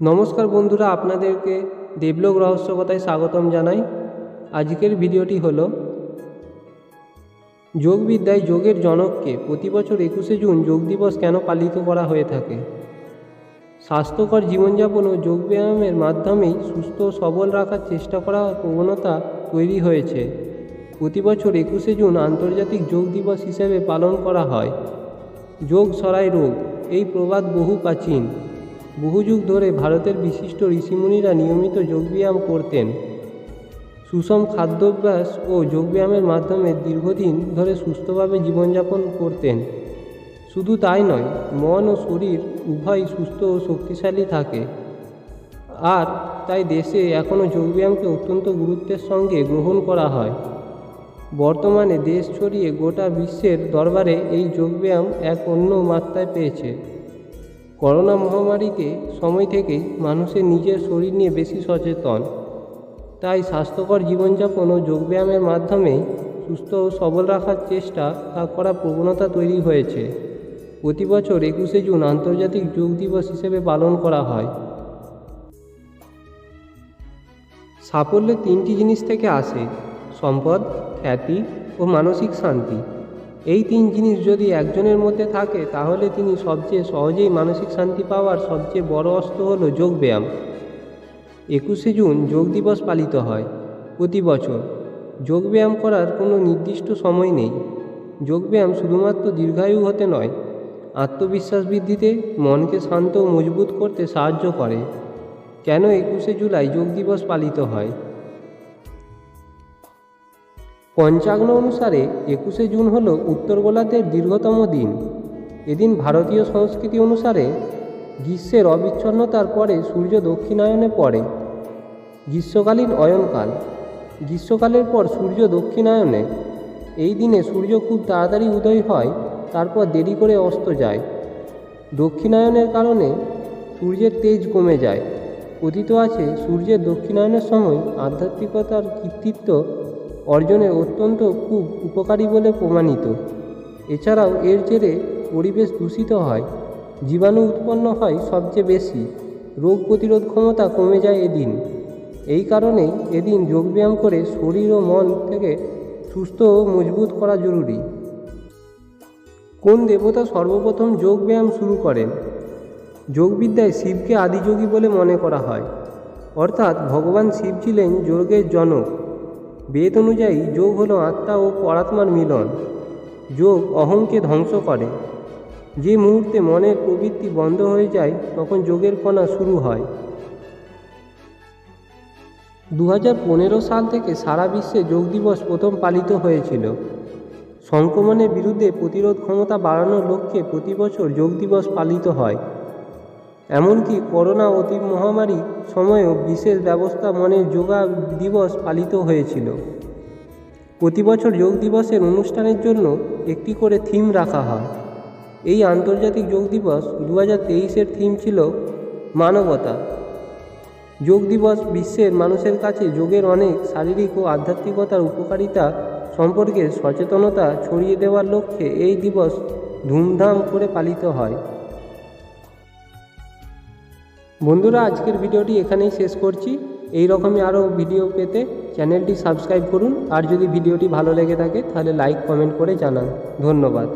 নমস্কার বন্ধুরা, আপনাদেরকে দেবলোক রহস্যকথায় স্বাগতম জানাই। আজকের ভিডিওটি হল, যোগবিদ্যায় যোগের জনককে প্রতি বছর একুশে জুন যোগ দিবস কেন পালিত করা হয়ে থাকে? স্বাস্থ্যকর জীবনযাপন ও যোগব্যায়ামের মাধ্যমেই সুস্থ সবল রাখার চেষ্টা করার প্রবণতা তৈরি হয়েছে। প্রতি বছর একুশে জুন আন্তর্জাতিক যোগ দিবস হিসেবে পালন করা হয়। যোগ সরাই রোগ, এই প্রবাদ বহু প্রাচীন। বহু যুগ ধরে ভারতের বিশিষ্ট ঋষিমুনিরা নিয়মিত যোগব্যায়াম করতেন। সুষম খাদ্যাভ্যাস ও যোগব্যায়ামের মাধ্যমে দীর্ঘদিন ধরে সুস্থভাবে জীবনযাপন করতেন। শুধু তাই নয়, মন ও শরীর উভয়ই সুস্থ ও শক্তিশালী থাকে। আর তাই দেশে এখনও যোগব্যায়ামকে অত্যন্ত গুরুত্বের সঙ্গে গ্রহণ করা হয়। বর্তমানে দেশ ছড়িয়ে গোটা বিশ্বের দরবারে এই যোগব্যায়াম এক অন্য মাত্রায় পেয়েছে। করোনা মহামারীতে সময় থেকেই মানুষের নিজের শরীর নিয়ে বেশি সচেতন। তাই স্বাস্থ্যকর জীবনযাপন ও যোগব্যায়ামের মাধ্যমে সুস্থ ও সবল রাখার চেষ্টা তা করার প্রবণতা তৈরি হয়েছে। প্রতি বছর একুশে জুন আন্তর্জাতিক যোগ দিবস হিসেবে পালন করা হয়। সাফল্য তিনটি জিনিস থেকে আসে, সম্পদ, খ্যাতি ও মানসিক শান্তি। এই তিন জিনিস যদি একজনের মধ্যে থাকে, তাহলে তিনি সবচেয়ে সহজেই মানসিক শান্তি পাওয়ার সবচেয়ে বড় অস্ত্র হলো যোগব্যায়াম। একুশে জুন যোগ দিবস পালিত হয় প্রতি বছর। যোগব্যায়াম করার কোনো নির্দিষ্ট সময় নেই। যোগব্যায়াম শুধুমাত্র দীর্ঘায়ু হতে নয়, আত্মবিশ্বাস বৃদ্ধিতে, মনকে শান্ত ও মজবুত করতে সাহায্য করে। কেন একুশে জুলাই যোগ দিবস পালিত হয়? পঞ্চাগ্ন অনুসারে একুশে জুন হল উত্তর গোলার্ধের দীর্ঘতম দিন। এদিন ভারতীয় সংস্কৃতি অনুসারে গ্রীষ্মের অবিচ্ছন্নতার পরে সূর্য দক্ষিণায়নে পড়ে। গ্রীষ্মকালীন অয়নকাল। গ্রীষ্মকালের পর সূর্য দক্ষিণায়নে। এই দিনে সূর্য খুব তাড়াতাড়ি উদয় হয়, তারপর দেরি করে অস্ত যায়। দক্ষিণায়নের কারণে সূর্যের তেজ কমে যায়। কথিত আছে, সূর্যের দক্ষিণায়নের সময় আধ্যাত্মিকতার কৃতিত্ব অর্জনের অত্যন্ত খুব উপকারী বলে প্রমাণিত। এছাড়াও এর জেরে পরিবেশ দূষিত হয়, জীবাণু উৎপন্ন হয় সবচেয়ে বেশি, রোগ প্রতিরোধ ক্ষমতা কমে যায় এদিন। এই কারণেই এদিন যোগব্যায়াম করে শরীর ও মন থেকে সুস্থ ও মজবুত করা জরুরি। কোন দেবতা সর্বপ্রথম যোগব্যায়াম শুরু করেন? যোগবিদ্যায় শিবকে আদিযোগী বলে মনে করা হয়। অর্থাৎ ভগবান শিব ছিলেন যোগের জনক। বেদ অনুযায়ী যোগ হলো আত্মা ও পরাত্মার মিলন। যোগ অহংকে ধ্বংস করে। যে মুহূর্তে মনের প্রবৃত্তি বন্ধ হয়ে যায়, তখন যোগের কণা শুরু হয়। দু হাজার পনেরো সাল থেকে সারা বিশ্বে যোগ দিবস প্রথম পালিত হয়েছিল। সংক্রমণের বিরুদ্ধে প্রতিরোধ ক্ষমতা বাড়ানোর লক্ষ্যে প্রতি বছর যোগ দিবস পালিত হয়। এমনকি করোনা অতি মহামারী সময়েও বিশেষ ব্যবস্থা মনে যোগা দিবস পালিত হয়েছিল। প্রতি বছর যোগ দিবসের অনুষ্ঠানের জন্য একটি করে থিম রাখা হয়। এই আন্তর্জাতিক যোগ দিবস দু হাজার তেইশের থিম ছিল মানবতা। যোগ দিবস বিশ্বের মানুষের কাছে যোগের অনেক শারীরিক ও আধ্যাত্মিকতার উপকারিতা সম্পর্কে সচেতনতা ছড়িয়ে দেওয়ার লক্ষ্যে এই দিবস ধুমধাম করে পালিত হয়। বন্ধুরা, আজকের ভিডিওটি এখানেই শেষ করছি। এই রকমই আরও ভিডিও পেতে চ্যানেলটি সাবস্ক্রাইব করুন। আর যদি ভিডিওটি ভালো লেগে থাকে, তাহলে লাইক, কমেন্ট করে জানান। ধন্যবাদ।